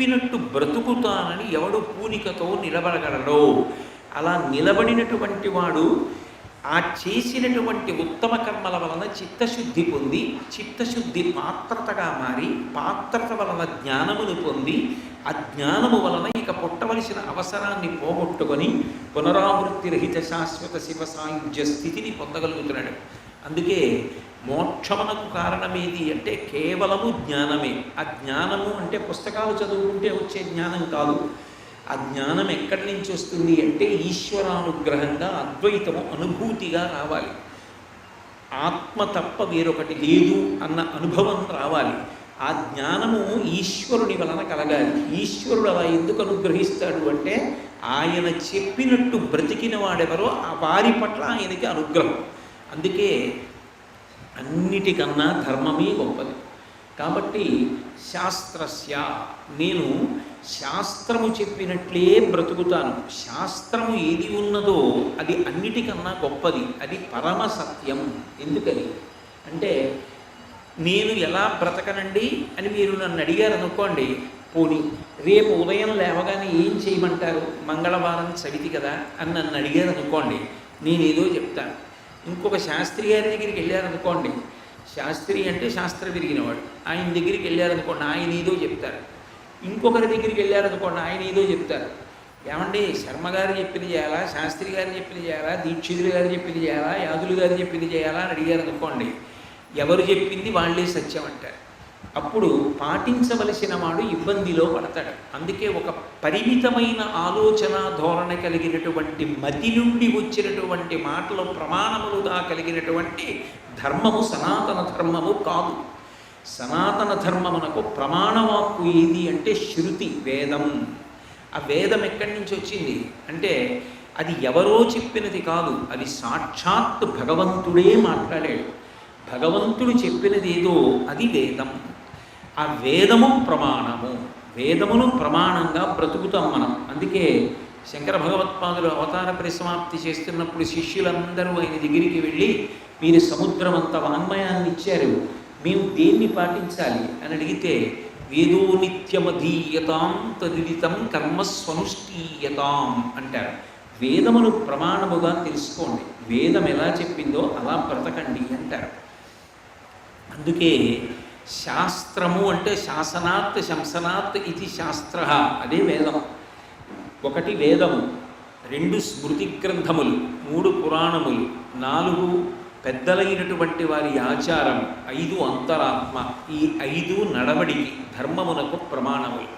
చెప్పినట్టు బ్రతుకుతానని ఎవడు పూనికతో నిలబడగలడో. అలా నిలబడినటువంటి వాడు ఆ చేసినటువంటి ఉత్తమ కర్మల వలన చిత్తశుద్ధి పొంది చిత్తశుద్ధి పాత్రతగా మారి పాత్రత వలన జ్ఞానమును పొంది ఆ జ్ఞానము వలన ఇక పుట్టవలసిన అవసరాన్ని పోగొట్టుకొని పునరావృత్తి రహిత శాశ్వత శివ సాయుధ్య స్థితిని పొందగలుగుతున్నాడు. అందుకే మోక్షమునకు కారణమేది అంటే కేవలము జ్ఞానమే. ఆ జ్ఞానము అంటే పుస్తకాలు చదువుకుంటే వచ్చే జ్ఞానం కాదు. ఆ జ్ఞానం ఎక్కడి నుంచి వస్తుంది అంటే ఈశ్వరానుగ్రహంగా అద్వైతము అనుభూతిగా రావాలి. ఆత్మ తప్ప వేరొకటి లేదు అన్న అనుభవం రావాలి. ఆ జ్ఞానము ఈశ్వరుని వలన కలగాలి. ఈశ్వరుడు అలా ఎందుకు అనుగ్రహిస్తాడు అంటే ఆయన చెప్పినట్టు బ్రతికిన వాడెవరో ఆ వారి పట్ల ఆయనకి అనుగ్రహం. అందుకే అన్నిటికన్నా ధర్మమే గొప్పది. కాబట్టి శాస్త్రస్య నేను శాస్త్రము చెప్పినట్లే బ్రతుకుతాను. శాస్త్రము ఏది ఉన్నదో అది అన్నిటికన్నా గొప్పది. అది పరమ సత్యం. ఎందుకని? అంటే నేను ఎలా బ్రతకనండి అని మీరు నన్ను అడిగారు అనుకోండి. పోనీ రేపు ఉదయం లేవగానే ఏం చేయమంటారు? మంగళవారం చవితి కదా అని నన్ను అడిగారు అనుకోండి. నేనేదో చెప్తాను. ఇంకొక శాస్త్రి గారి దగ్గరికి వెళ్ళారనుకోండి శాస్త్రి అంటే శాస్త్ర తిరిగినవాడు ఆయన దగ్గరికి వెళ్ళారనుకోండి ఆయన ఏదో చెప్తారు. ఇంకొకరి దగ్గరికి వెళ్ళారనుకోండి ఆయన ఏదో చెప్తారు. ఏమండి శర్మ గారు చెప్పింది చేయాలా శాస్త్రి గారు చెప్పింది చేయాలా దీక్షితులు గారు చెప్పింది చేయాలా యాదులు గారు చెప్పింది చేయాలా అని అడిగారు అనుకోండి ఎవరు చెప్పింది వాళ్ళే సత్యం అంటారు. అప్పుడు పాటించవలసిన వాడు ఇబ్బందిలో పడతాడు. అందుకే ఒక పరిమితమైన ఆలోచన ధోరణ కలిగినటువంటి మతి నుండి వచ్చినటువంటి మాటలు ప్రమాణములుగా కలిగినటువంటి ధర్మము సనాతన ధర్మము కాదు. సనాతన ధర్మమునకు ప్రమాణవాక్కు ఏది అంటే శృతి వేదం. ఆ వేదం ఎక్కడి నుంచి వచ్చింది? అంటే అది ఎవరో చెప్పినది కాదు. అది సాక్షాత్ భగవంతుడే మాట్లాడాడు. భగవంతుడు చెప్పినది ఏదో అది వేదం. ఆ వేదము ప్రమాణము. వేదమును ప్రమాణంగా బ్రతుకుతాం మనం. అందుకే శంకర భగవత్పాదులు అవతార పరిసమాప్తి చేస్తున్నప్పుడు శిష్యులందరూ ఆయన దగ్గరికి వెళ్ళి మీరు సముద్రం అంత వాన్మయాన్ని ఇచ్చారు. మేము దేన్ని పాటించాలి? అని అడిగితే వేదో నిత్యమధీయతాం కర్మస్వనుష్ఠీయతాం అంటారు. వేదమును ప్రమాణముగా తెలుసుకోండి. వేదం ఎలా చెప్పిందో అలా బ్రతకండి అంటారు. అందుకే శాస్త్రము అంటే శాసనాత్ శంసనాత్ ఇది శాస్త్ర అదే వేదం. ఒకటి వేదము రెండు స్మృతి గ్రంథములు మూడు పురాణములు నాలుగు పెద్దలైనటువంటి వారి ఆచారం ఐదు అంతరాత్మ ఈ ఐదు నడవడికి ధర్మమునకు ప్రమాణములు.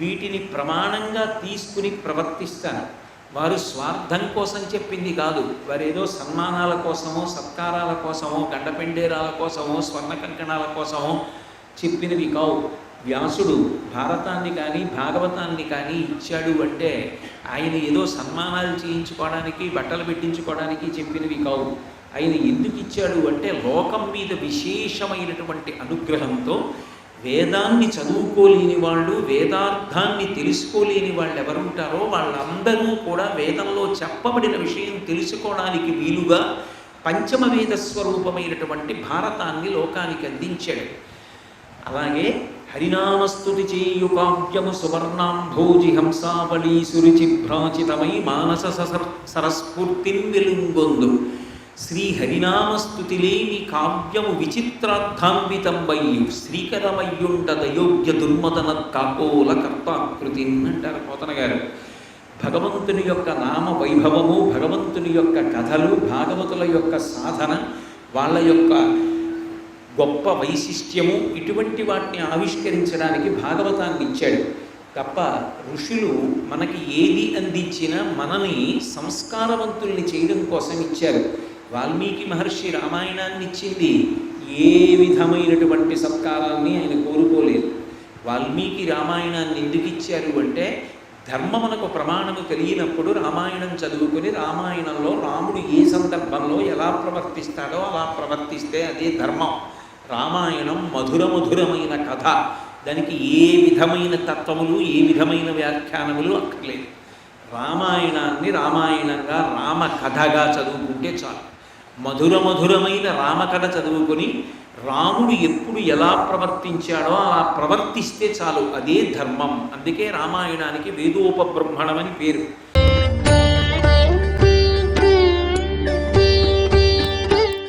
వీటిని ప్రమాణంగా తీసుకుని ప్రవర్తిస్తాను. వారు స్వార్థం కోసం చెప్పింది కాదు. వారు ఏదో సన్మానాల కోసమో సత్కారాల కోసమో గండపెండేరాల కోసమో స్వర్ణ కంకణాల కోసమో చెప్పినవి కావు. వ్యాసుడు భారతాన్ని కానీ భాగవతాన్ని కానీ ఇచ్చాడు అంటే ఆయన ఏదో సన్మానాలు చేయించుకోవడానికి బట్టలు పెట్టించుకోవడానికి చెప్పినవి కావు. ఆయన ఎందుకు ఇచ్చాడు అంటే లోకం మీద విశేషమైనటువంటి అనుగ్రహంతో వేదాన్ని చదువుకోలేని వాళ్ళు వేదార్థాన్ని తెలుసుకోలేని వాళ్ళు ఎవరుంటారో వాళ్ళందరూ కూడా వేదంలో చెప్పబడిన విషయం తెలుసుకోవడానికి వీలుగా పంచమ వేద స్వరూపమైనటువంటి భారతాన్ని లోకానికి అందించాడు. అలాగే హరినామస్తుతి చేయు కావ్యము సువర్ణాంభోజి హంసావళీ సురుచి భ్రాచితమై మానస ససర్ సరస్ఫూర్తిన్ వెలుంగొందు శ్రీ హరినామస్తుతి లేని కావ్యము విచిత్రార్థాన్వితంబయ్యు శ్రీకరమయ్యుండద యోగ్య దుర్మదన కాకోల కర్తాకృతి అంటారు పోతన గారు భగవంతుని యొక్క నామ వైభవము భగవంతుని యొక్క కథలు భాగవతుల యొక్క సాధన వాళ్ళ యొక్క గొప్ప వైశిష్ట్యము ఇటువంటి వాటిని ఆవిష్కరించడానికి భాగవతాన్ని ఇచ్చాడు తప్ప ఋషులు మనకి ఏది అందించినా మనని సంస్కారవంతుల్ని చేయడం కోసం ఇచ్చారు వాల్మీకి మహర్షి రామాయణాన్ని ఇచ్చింది ఏ విధమైనటువంటి సత్కారాన్ని ఆయన కోరుకోలేదు. వాల్మీకి రామాయణాన్ని ఎందుకు ఇచ్చారు అంటే ధర్మమునకు ప్రమాణము కలిగినప్పుడు రామాయణం చదువుకొని రామాయణంలో రాముడు ఏ సందర్భంలో ఎలా ప్రవర్తిస్తాడో అలా ప్రవర్తిస్తే అదే ధర్మం. రామాయణం మధుర మధురమైన కథ. దానికి ఏ విధమైన తత్వములు ఏ విధమైన వ్యాఖ్యానములు అక్కర్లేదు. రామాయణాన్ని రామాయణంగా రామ కథగా చదువుకుంటే చాలు. మధుర మధురమైన రామకథ చదువుకొని రాముడు ఎప్పుడు ఎలా ప్రవర్తించాడో అలా ప్రవర్తిస్తే చాలు అదే ధర్మం. అందుకే రామాయణానికి వేదోపబ్రహ్మణం అని పేరు.